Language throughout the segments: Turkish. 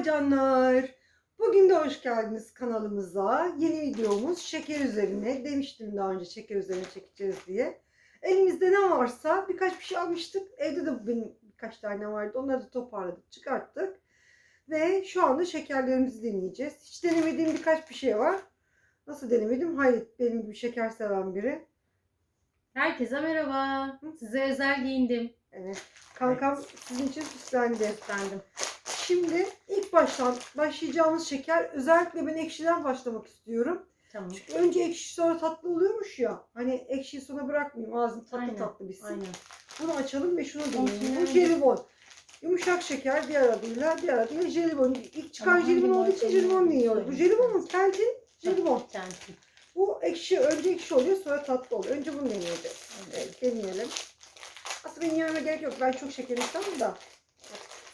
Merhaba canlar. Bugün de hoş geldiniz kanalımıza. Yeni videomuz şeker üzerine. Demiştim daha önce şeker üzerine çekeceğiz diye. Elimizde ne varsa birkaç bir şey almıştık. Evde de benim birkaç tane vardı. Onları da toparladık, çıkarttık. Ve şu anda şekerlerimizi deneyeceğiz. Hiç denemediğim birkaç bir şey var. Nasıl denemedim? Hayır, benim gibi şeker seven biri. Herkese merhaba. Size özel giyindim. Evet. Kankam sizin için süslendi. Efendim. Şimdi ilk baştan başlayacağımız şeker özellikle ben ekşiden başlamak istiyorum. Tamam. Çünkü önce ekşi sonra tatlı oluyormuş ya. Hani ekşiyi sona bırakmayayım ağzım tatlı Aynen, tatlı bitsin. Aynen. Bunu açalım ve şunu deneyelim. Bu jelibon. Yumuşak şeker diğer adıyla diğer adıyla jelibon. İlk çıkan Ama hangi jelibon olduğu için jelibon yiyoruz. Bu söyleyeyim. jelibon mu? Kentin jelibon. Sensin. Bu ekşi önce ekşi oluyor sonra tatlı oluyor. Önce bunu deneyeceğiz. Evet deneyelim. Aslında benim yememe gerek yok. Ben çok şeker istemem da.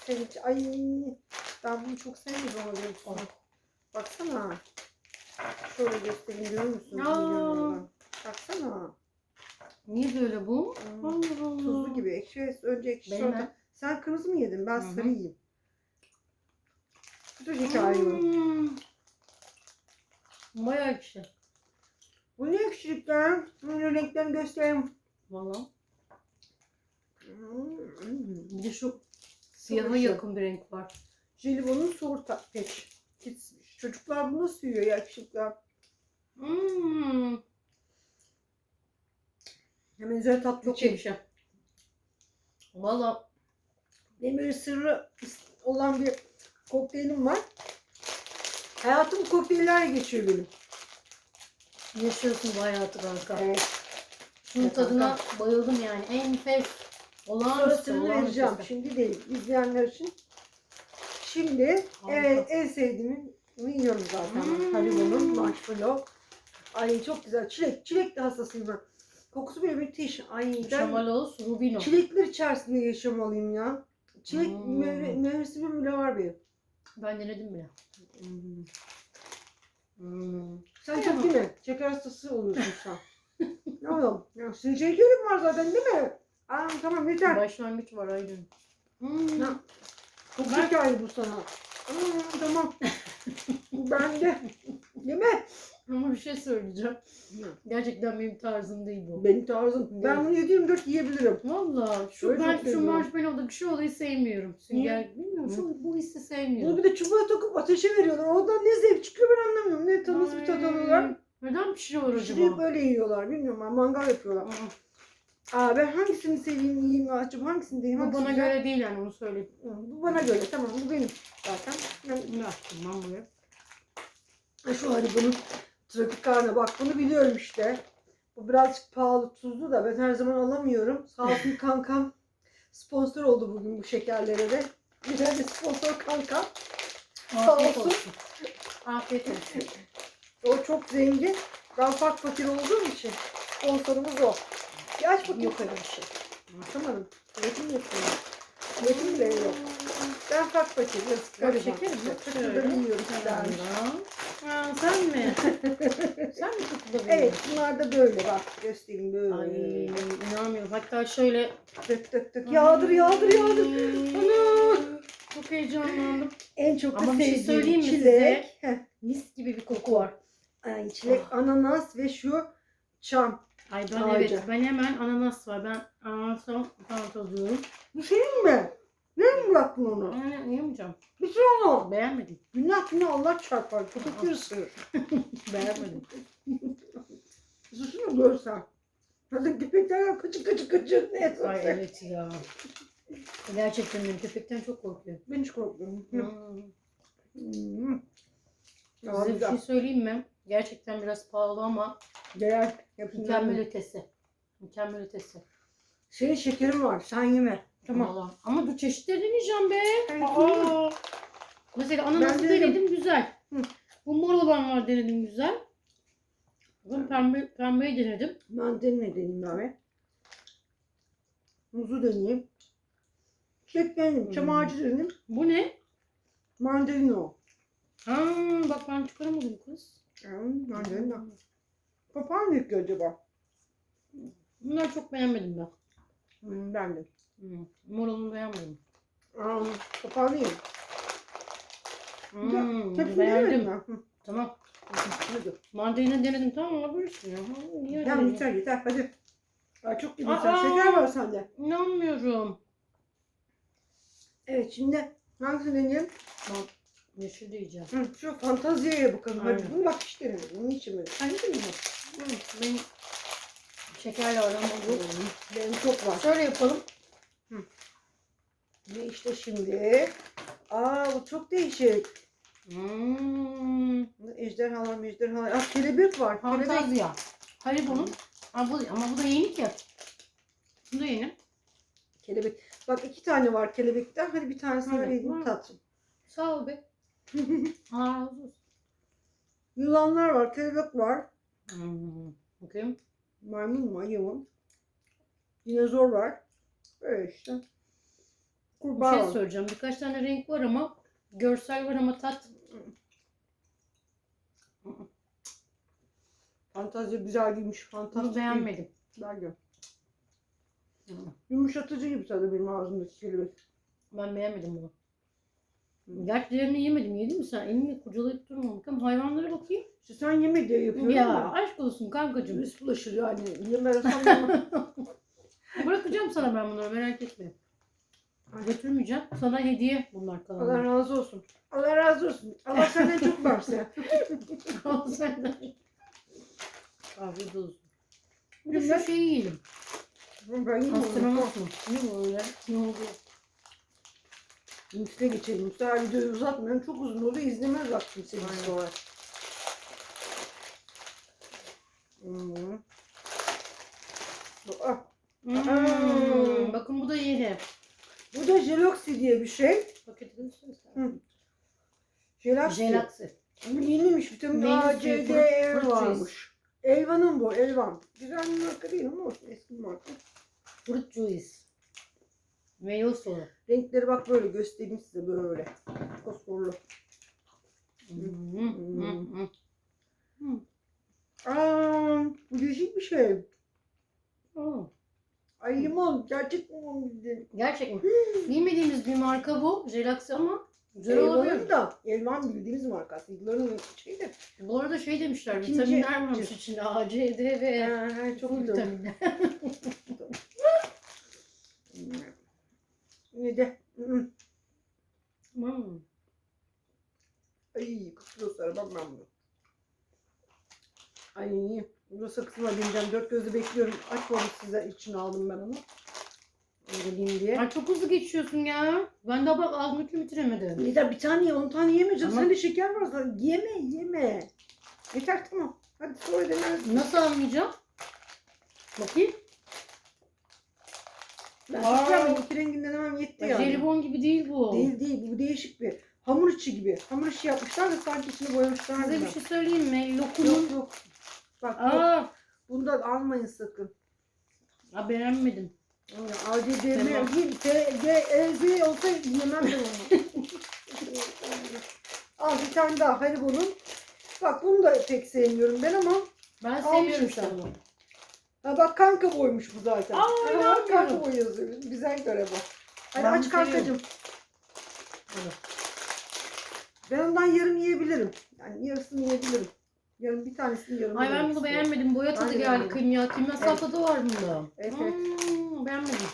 Senin için- ay ben bunu çok sevmiyorum ama musun? Baksana. Şöyle göstereyim görüyor musun? Aa. Baksana. Niye böyle bu? Hmm. Allah Allah. Tuzlu gibi. Ekşi önce ekşi sonra. ben. Sen kırmızı mı yedin? Ben Hı hı. sarı yiyeyim. Bu da hikaye bu. Hmm. Bayağı ekşi. Bu ne ekşilikler? Bunun renklerini göstereyim. Valla. Hmm. Bir de şu siyaha yakın bir renk var. Jelibonun soğur peç. Çocuklar bunu nasıl yiyor ya ekşilikler? Hmm. Hemen üzerine tatlı çek. ekşi. Valla Benim böyle sırrı olan bir kokteylim var. Hayatım kokteyllerle geçiyor benim. yaşıyorsun bu hayatı kanka. Evet. Şunun Evet, tadına bayıldım yani. Enfes. Sonrasını vereceğim. Şimdi değil. İzleyenler için. Şimdi Harika. evet en sevdiğimi bunu yiyorum zaten. Hmm. Haribo'nun marshmallow. Ay çok güzel. Çilek. Çilek de hastasıyım ben. Kokusu bile müthiş. Ay ben Şamalos Rubino. çilekler içerisinde yaşamalıyım ya. Çilek Hmm. meyve, mevsimi bile var benim. Ben denedim bile. Hmm. Sen Tamam. çok değil mi? Şeker hastası oluyorsun sen. ne oğlum? Ya senin şekerin var zaten değil mi? Aa, tamam yeter. Başlangıç var aynen. Hmm. Ya, Çok Ben- şekerli bu sana. Aa, tamam. ben de. Yeme. Ama bir şey söyleyeceğim. Gerçekten benim tarzım değil bu. Benim tarzım. Ben bunu 7-24 yiyebilirim. Valla şu Öyle ben şu marshmallow'daki şu olayı sevmiyorum. Sünger bilmiyorum şu bu hissi Bunu sevmiyorum. bir de çubuğa takıp ateşe veriyorlar. Oradan ne zevk çıkıyor ben anlamıyorum. Ne nasıl bir tat alıyorlar. Neden pişiriyor Pişirip acaba? böyle yiyorlar. Bilmiyorum ben mangal yapıyorlar. Aa, Aa ben hangisini seveyim yiyeyim açıp hangisini deneyeyim Bu hangisini bana göre değil yani onu söyleyeyim. Bu bana göre tamam bu benim zaten. Ben Bunu açtım ben buraya. Ha, Şu Haribo'nun Tropicana bak bunu biliyorum işte. Bu birazcık pahalı tuzlu da ben her zaman alamıyorum. Sağ olsun kankam sponsor oldu bugün bu şekerlere de. De sponsor kankam. Sağ Afiyet olsun. olsun. Afiyet olsun. O çok zengin. Ben fakir fakir olduğum için sponsorumuz o. Bir aç bakayım. Yok öyle bir şey. Açamadım. Üretim yapıyorum. Üretim bile yok. Ben. Yazık. Böyle gariban. şeker mi? Yiyorum dermiş. Ha, sen mi? sen mi kutuda Evet bunlar da böyle bak göstereyim böyle. Ay inanmıyorum. Hatta şöyle Dök dök dök. Yağdır yağdır yağdır. Ana. Çok heyecanlandım. En çok da Ama bir şey sevdiğim söyleyeyim mi çilek. Heh. Mis gibi bir koku var. Ay, çilek, ananas ve şu çam. Ay ben Ağaca. evet ben hemen ananas var. Ben ananasla fantaz diyorum. Bu senin mi? Nereye mi bıraktın onu? Yani yemeyeceğim. Bitir onu. Beğenmedim. Günah günah Allah çarpar. Köpekleri ısırır. Beğenmedim. Susunu görsen. Hadi köpekler kaçı kaçı kaçı. Ne Ay evet ya. Gerçekten benim köpekten çok korkuyorum. Ben hiç korkmuyorum. Hmm. Hmm. Size bir şey söyleyeyim mi? Gerçekten biraz pahalı ama Değer. Hepsinden mükemmel ötesi. Mükemmel ötesi. Senin şekerin var. Sen yeme. Tamam. Vallahi. Ama bu çeşitleri deneyeceğim be. Ben Aa. Mesela ananası Ben denedim. denedim güzel. Hı. Bu mor olan var denedim güzel. Bu pembe, pembeyi denedim. Mandalina deneyeyim abi. Muzu deneyeyim. Çilek deneyeyim. Çam Hmm. ağacı deneyeyim. Bu ne? Mandalina o. Aa, bak ben çıkaramadım kız. Hmm, mandalina. Papağan mı yüklü acaba? Bunları çok beğenmedim ben. Hmm, ben de. Hmm. Mor olanı beğenmedim. Aa, papağan. Hmm, Hepsini beğendim. ben. Hı, Tamam. Hadi. Mandalina denedim tamam olabilirsin ya. Niye öyle dedin? yeter yeter hadi. Ay çok güzel. Aa! Şeker var sende. İnanmıyorum. Evet şimdi hangisini deneyelim? Yeşil diyeceğim. Hı, şu fantaziye bakalım. Hadi Aynen. bunu bak hiç denemedim. Bunu hiç yemedim. Sen yedin mi? Hı, benim şekerle aram yok. Benim çok var. Şöyle yapalım. Ve işte şimdi. Aa bu çok değişik. Hmm, Ejderhalar ejderhalar. Aa kelebek var. Fantazya. Haribo'nun. Ha, bu, ama bu da yeni ki. Bu da yeni. Kelebek. Bak iki tane var kelebekten. Hadi bir tanesini Evet, vereyim var. tat. Sağ ol be. Olsun. Yılanlar var. Kelebek var. Hmm, bakayım. Maymun mu? Mı? Dinozor var. Böyle işte. Bir Kurbağa şey var. söyleyeceğim. Birkaç tane renk var ama görsel var ama tat. Fantazya güzel giymiş. Fantastik. Bunu beğenmedim. Güzel gör. Yumuşatıcı gibi tadı benim ağzımdaki kelebek. Ben beğenmedim bunu. Gerçi diğerini yemedim. Yedin mi sen? Elini kurcalayıp durma. Bakalım hayvanlara bakayım. İşte sen yeme diye yapıyorum Ya ama. aşk olsun kankacığım. Virüs bulaşır yani. Yemezsem yemem. Bırakacağım sana ben bunları merak etme. Götürmeyeceğim. Sana hediye bunlar Allah kalanlar. razı olsun. Allah razı olsun. Allah senden çok versin. Al senden. Afiyet olsun. Bir de şu şeyi yiyelim. Ben yemem. Astronot mu? Ne bu öyle? Ne oldu? Üstüne geçelim. Bu sefer videoyu uzatmayalım. Çok uzun oluyor. İzlemez vaktim seni sonra. Hmm. Ah, Hmm, bakın bu da yeni. Bu da Jeloxi diye bir şey. Paketi göster Hı. istersen. Jelaksi. Jelaksi. Bu yeniymiş. Vitamin A, C, D, E varmış. Elvan'ın bu. Elvan. Güzel bir marka değil ama. Eski bir marka. Fruit juice. Meyve suyu. Renkleri bak böyle göstereyim size böyle. Fosforlu. Hmm, hmm, hmm. Hmm. Bu değişik bir şey. Aa, Ay limon. Gerçek limon bildiğin. Gerçek mi? Bilmediğimiz bir marka bu. Jelaksi ama güzel olabilir. Da. Elvan bildiğiniz markası. Yılların şeyi de. Bu arada şey demişler, İkinci- vitaminler varmış içinde. A, C, D ve Ha, çok vitaminler. De. hı. Hmm. Ay kutlu sarmam ben bunu. Ay bu da sakızına bineceğim. Dört gözle bekliyorum. Açmadım size için aldım ben onu. Geleyim diye. Ay çok hızlı geçiyorsun ya. Ben daha bak ağzımı bitiremedim. Bir de bir tane ye, on tane yemeyeceğim. Ama- Sende şeker var zaten. Yeme, yeme. Yeter tamam. Hadi sonra deneriz. Nasıl anlayacağım? Bakayım. Ben Aa. ben iki renginden hemen yetti Bak, yani. Jelibon gibi değil bu. Değil değil. Bu değişik bir. Hamur içi gibi. Hamur içi yapmışlar da sanki içini boyamışlar. Size gibi. bir şey söyleyeyim mi? Yok Lokumun... yok. Bak yok. Aa, Bundan almayın sakın. Aa, beğenmedim. Acil demir değil. T, G, E, Z olsa yemem ben onu. Al bir tane daha Haribo'nun. Bak bunu da pek sevmiyorum ben ama. Ben Almışım seviyorum sen. bunu. Ha bak kanka boymuş bu zaten. Aa, Ha, kanka boy yazıyor. Güzel göre bu. Hadi Ben aç kankacığım. Evet. Ben ondan yarım yiyebilirim. Yani yarısını yiyebilirim. Yarım bir tanesini yarım Ay ben bunu beğenmedim. Boya tadı Aynen geldi. Kimya, kimyasal Evet. tadı var bunda. Evet, evet. Hmm, beğenmedim.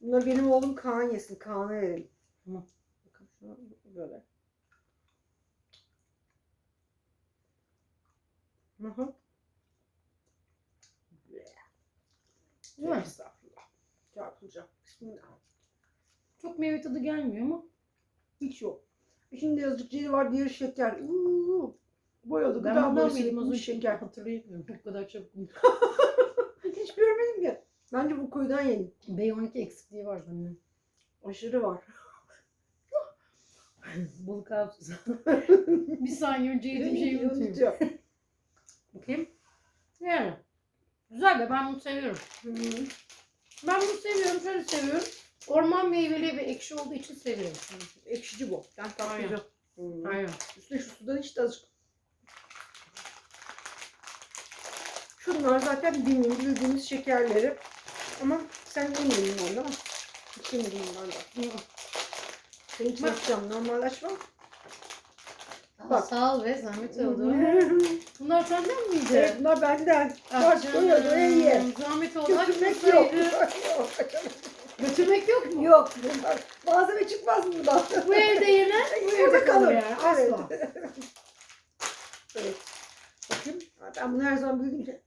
Bunları benim oğlum Kaan yesin. Kaan'a verelim. Tamam. Bakın şuna böyle. Hı hı. Değil mi? Estağfurullah. Çarpılacağım. Bismillah. Çok meyve tadı gelmiyor ama. Hiç yok. Şimdi yazık cili var, diğeri şeker. Uuu. Boyalı Ben gıda bundan boyası mıydım az önce? şeker. Hatırlayamıyorum. Bu kadar çabuk. Hiç görmedim ki. Bence bu koyudan yiyin. B12 eksikliği var bende. Aşırı var. Balık hafızası. bir saniye önce yediğim şeyi unutuyorum. Unutuyor. Bakayım. Yani. Güzel de ben bunu seviyorum. Hı. Ben bunu seviyorum. Şöyle seviyorum. Orman meyveli ve ekşi olduğu için seviyorum. Ekşici bu. Ben Aynen. tatlıcı. Hı. Aynen. Üstüne şu sudan hiç de azıcık. Şunlar zaten bildiğimiz, bildiğimiz şekerleri. Ama sen yemedin ondan. Hiç yemedin ondan da. Senin için Bak. açacağım. Bak. Sağ ol be zahmet oldu. Bunlar senden miydi? evet bunlar benden. Ah Bak canım, doya doya ye. Zahmet oldu. Götürmek yok. Götürmek yok mu? Yok. Bunlar malzeme çıkmaz buradan. Bu evde yenen bu Burada evde kalır yani. Asla. Evet. evet. Bakayım. Ben bunu her zaman bildiğim için.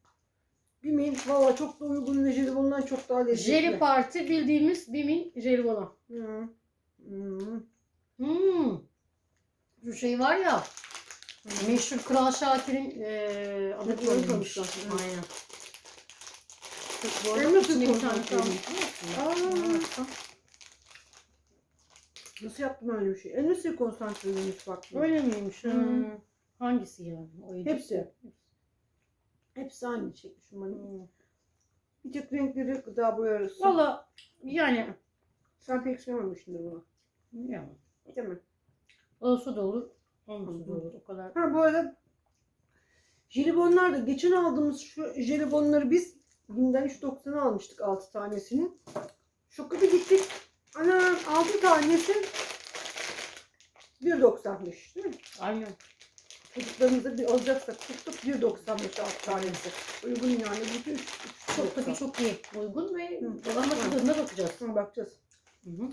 Bilmeyin valla çok da uygun ve jelibondan çok daha lezzetli. Jeli parti bildiğimiz Bim'in jelibonu. Hı. Hı. Hmm. Şu şey var ya. Meşhur Kral Şakir'in eee adı koyulmuş. Aynen. İçine bir tane. Aa. Nasıl yaptım öyle bir şey? En nasıl konsantreliymiş bak. bu. Öyle miymiş? Hı. Hmm. Hangisi yani? O yedi- Hepsi. Hepsi aynı çekmişim hani. Hmm. Bir tek renkleri gıda boyarız. Valla yani Sen pek sevmemişsindir bunu. yani Değil mi? Olsa da olur, olmasa da olur. O kadar. Ha bu arada jelibonlar da geçen aldığımız şu jelibonları biz Bim'den 3.90'a almıştık 6 tanesini. Şoka bir gittik. Ana 6 tanesi 1.90'mış değil mi? Aynen. Çocuklarımıza bir alacaksak tuttuk 1.95 6 tanesi. Uygun yani. Bu da üç- üç Çok tabii 3.90. çok iyi. Uygun ve Hı. ama tadına bakacağız. Hı, bakacağız. Hı hı.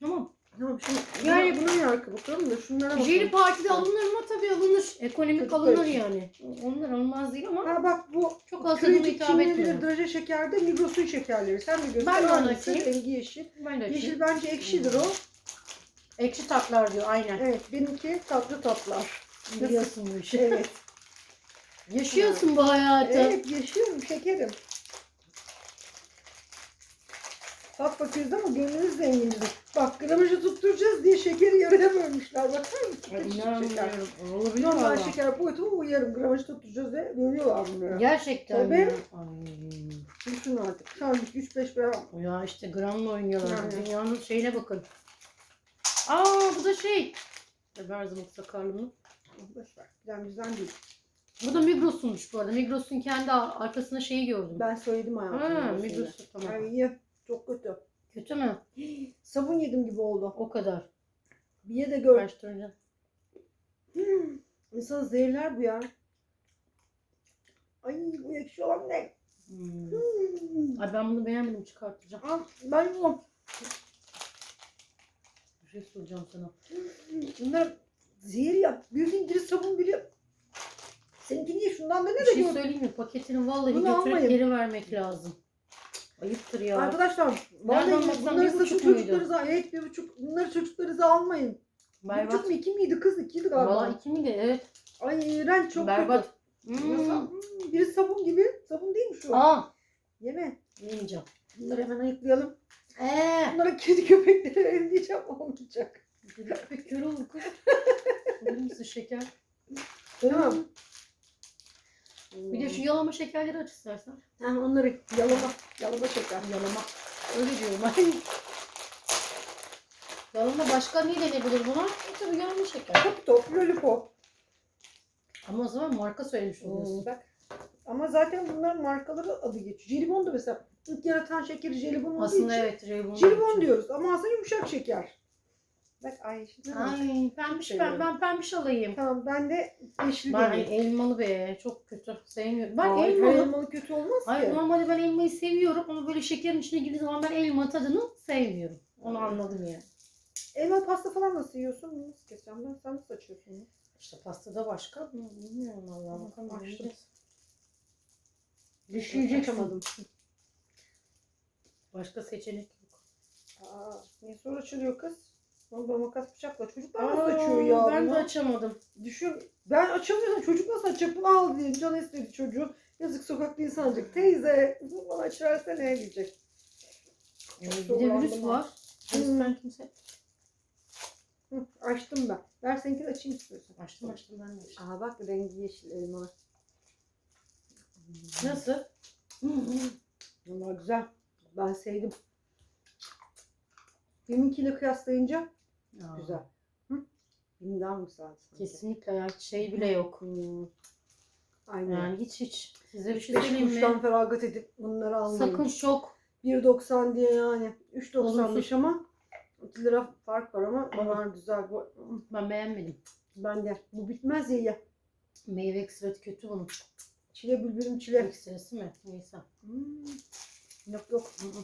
Tamam. Şimdi Yani- buna bir arka bakalım da şunlara bakalım. Jeli partide alınır mı? Tabii alınır. Ekonomik Çocuklar alınır için. yani. Onlar alınmaz değil ama Ha bak bu çok az Köycük hitap etmiyor. draje şekerde Migros'un şekerleri. Sen Migros'un Ben de onu açayım. rengi yeşil. Ben de Yeşil açayım. bence ekşidir o. Ekşi tatlar diyor aynen. Evet benimki tatlı tatlar. Biliyorsun bu işi. Evet. Yaşıyorsun bu hayatı. evet yaşıyorum şekerim. Tat bakıyoruz ama gönlümüz zengindir. Bak gramajı tutturacağız diye şekeri yarıya bölmüşler. Bakar mısın? Ay, İnanmıyorum. Olabilir Normal valla. şeker boyutu mu uyarım. Gramajı tutturacağız diye bölüyorlar bunları. Gerçekten Tabii. ya. Ay. Düşün artık. Şu an 3-5 gram. Ya işte gramla oynuyorlar. Yani. Dünyanın şeyine bakın. Aa bu da şey. Zaman sakarlığımı. Boş ver. Bizden bizden değil. Bu da Migros'unmuş bu arada. Migros'un kendi ar- arkasında şeyi gördüm. Ben söyledim hayatımda. ha, bu. Migros'u tamam. Ay iyi. Çok kötü. Kötü mü? Sabun yedim gibi oldu. O kadar. Bir ye de gör. Karıştıracağım. Hmm. İnsan zehirler bu ya. Ay bu ekşi olan ne? Hmm. Hmm. Ay ben bunu beğenmedim çıkartacağım. Al, ben yiyorum. Bir şey soracağım sana. Bunlar zehir yap. Birinin biri sabun biri. Seninki niye şundan da ne Bir de şey gör. söyleyeyim mi? Paketini vallahi Bunu götürüp almayın. geri vermek lazım. Ayıptır ya. Arkadaşlar Nereden vallahi baksan bunları bir buçuk muydu? çocuklarınıza evet bir buçuk bunları çocuklarınıza almayın. Bir Berbat. buçuk mu iki miydi kız ikiydi galiba. Valla iki mi de evet. Ay iğrenç çok Berbat. kötü. Hmm. Hmm, Biri sabun gibi. Sabun değil mi şu? Aa. Yeme. Yemeyeceğim. Bunları hemen ayıklayalım. Eee. Bunlara kedi köpeklere verin diyeceğim olmayacak. Bir kör olur kız. Verir misin şeker? Tamam. Bir de şu yalama şekerleri aç istersen. Yani onları yalama, yalama şeker. Yalama. Öyle diyorum. Yalama başka ne denebilir buna? E tabii yalama şeker. Top top, lollipop. Ama o zaman marka söylemiş oluyorsun. Hmm, bak. Ama zaten bunların markaları adı geçiyor. Jelibon da mesela ilk yaratan şekeri jelibon olduğu Aslında için evet. Jelibon. jelibon diyoruz ama aslında yumuşak şeker. Bak ay şimdi Ay pembiş ben, ben pembiş alayım. Tamam ben de yeşil Ben deneyim. elmalı be çok kötü sevmiyorum. Ben Ay, elmalı. elmalı kötü olmaz Ay ki. normalde ben elmayı seviyorum ama böyle şekerin içine girdiği zaman ben elma tadını sevmiyorum. Onu anladım yani. Elma pasta falan nasıl yiyorsun? Bunu Nasıl keseceğim ben? Sen nasıl açıyorsun? bunu? İşte pastada başka? Bilmiyorum vallahi bakalım. Açtım. Düşüneceksin. Açamadım. Başka seçenek yok. Aa, niye sonra açılıyor kız? Valla makas bıçakla. Çocuklar Aa, nasıl açıyor ya Ben bunu? de açamadım. Düşün. Ben açamıyorum. Çocuk nasıl açacak? Bunu al diye. Can istedi çocuğu. Yazık sokakta insan alacak. Teyze bunu bana açıversene ne diyecek. Ee, bir de virüs var. Virüsten kimse... Hı, açtım ben. Ver seninkini açayım istiyorsan. Açtım açtım ben de açtım. Aa bak rengi yeşil elma. Nasıl? Valla güzel. Ben sevdim. Deminkiyle kıyaslayınca Güzel. Hı? Mi güzel? sanki? Kesinlikle ya şey bile yok. Hmm. Aynen. Yani hiç hiç. Size bir şey 5 söyleyeyim mi? feragat edip bunları almayın. Sakın şok. 1.90 diye yani. 3.95 Olumsuz. ama 2 lira fark var ama bunlar güzel. Bu Ben beğenmedim. Ben de. Bu bitmez ya ya. Meyve ekstrası kötü bunun. Çile bülbülüm çile. Ekstrası mı? Neyse. Hmm. Yok yok. Hı hı.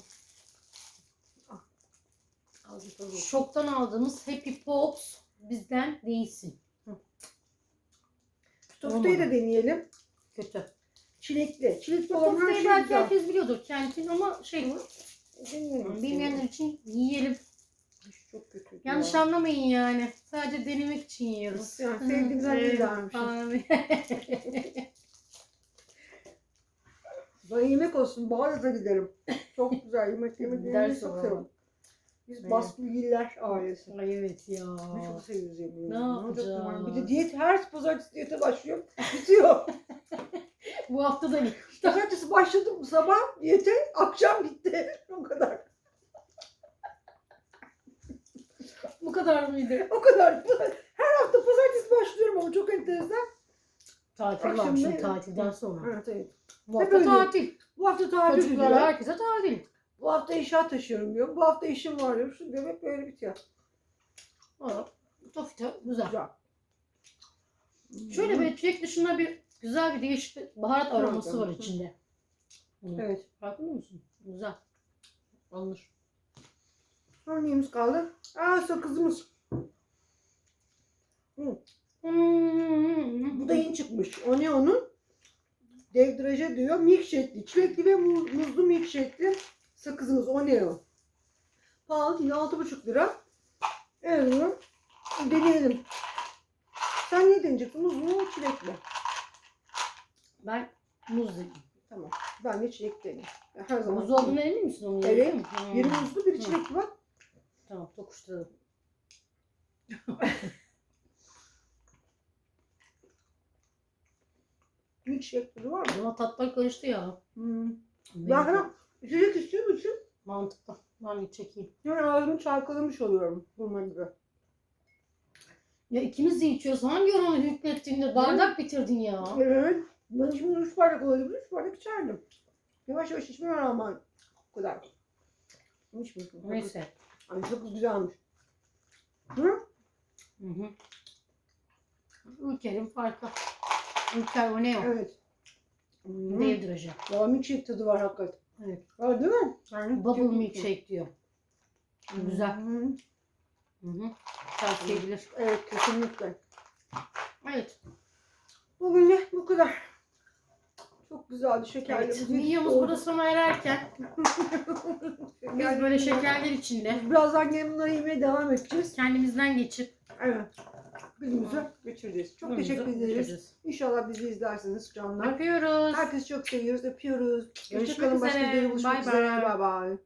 Şoktan aldığımız Happy Pops bizden değilsin. Toftayı da deneyelim. Kötü. Çilekli. Çilekli olan her şey belki güzel. herkes biliyordur kentin ama şey Deneyelim. bilmeyenler için yiyelim. Çok kötü. Yanlış anlamayın yani. Sadece denemek için yiyoruz. Nasıl yani? Sevdiğimizden Evet, güzelmişiz. abi. Ben yemek olsun. Bağdat'a giderim. Çok güzel yemek yemek yemeyi çok seviyorum. Biz Evet. Baskülgiller ailesi. Ay evet ya. Ne çok seviyoruz yemeği. Ne olacak yapacağız? yani? Bir de diyet her pazartesi diyete başlıyorum. Bitiyor. Bu hafta da pazartesi başladım sabah diyete akşam bitti. o kadar. bu kadar mıydı? O kadar. Her hafta pazartesi başlıyorum ama çok enteresan. Tatil var şimdi ne- tatilden sonra. Evet evet. Bu hafta tatil. Bu hafta tatil Çocuklara herkese tatil. Bu hafta eşya taşıyorum diyor. Bu hafta işim var diyor. Şu hep böyle bitiyor. Aa, güzel. Güzel. Şöyle bir çilek dışında bir güzel bir değişik baharat aroması var içinde. Hı. Evet. Farkında mısın? Güzel. Alınır. Sonra neyimiz kaldı? Aa sakızımız. Hmm. Bu da yeni çıkmış. O ne onun? Devdraje diyor. Milkshake'li. Çilekli ve mu- muzlu milkshake'li sakızımız. O ne o? Pahalı yine 6,5 lira. Evet. Deneyelim. Sen ne deneyeceksin? Muz mu çilekli? Ben muz dedim. Tamam. Ben de çilek deneyim. Her zaman. Muz olduğuna emin misin onu? Evet. yapıyor musun? Hmm. Biri muzlu biri çilekli bak. Tamam tokuşturalım. Milkshake tadı var mı? Ama tatlar karıştı ya. Hmm. Ben hemen içecek istiyor musun? Mantıklı. Ben bir çekeyim. Hemen ağzımı çalkalamış oluyorum. Hurma gibi. Ya ikimiz de içiyoruz. Hangi oranı hükmettiğinde bardak bitirdin ya. Evet. Ben şimdi 3 bardak olabilir, 3 bardak içerdim. Yavaş yavaş içmeme rağmen bu kadar. İçmiyorsun. Neyse. Ay çok güzelmiş. Hı? Hı hı. Ülkenin farkı. Ülker o ne o? Evet. Hmm. Devdirajı. Valla milkshake tadı var hakikaten. Evet. Var değil mi? Yani Bubble milkshake diyor. Güzel. Hı. Hı. Tavsiye edilir. Evet kesinlikle. Evet. Bugün de bu kadar. Çok güzeldi şekerli. evet. Videomuz burada sona ererken biz böyle şekerler içinde birazdan bunları yemeye devam edeceğiz. kendimizden geçip Evet. Günümüzü geçireceğiz. Çok günümüzü teşekkür ederiz. geçireceğiz. İnşallah bizi izlersiniz canlar. Öpüyoruz. Herkesi çok seviyoruz, öpüyoruz. Görüşmek Hoşçakalın. Başka videoda buluşmak Bay üzere. bay. Bay bay.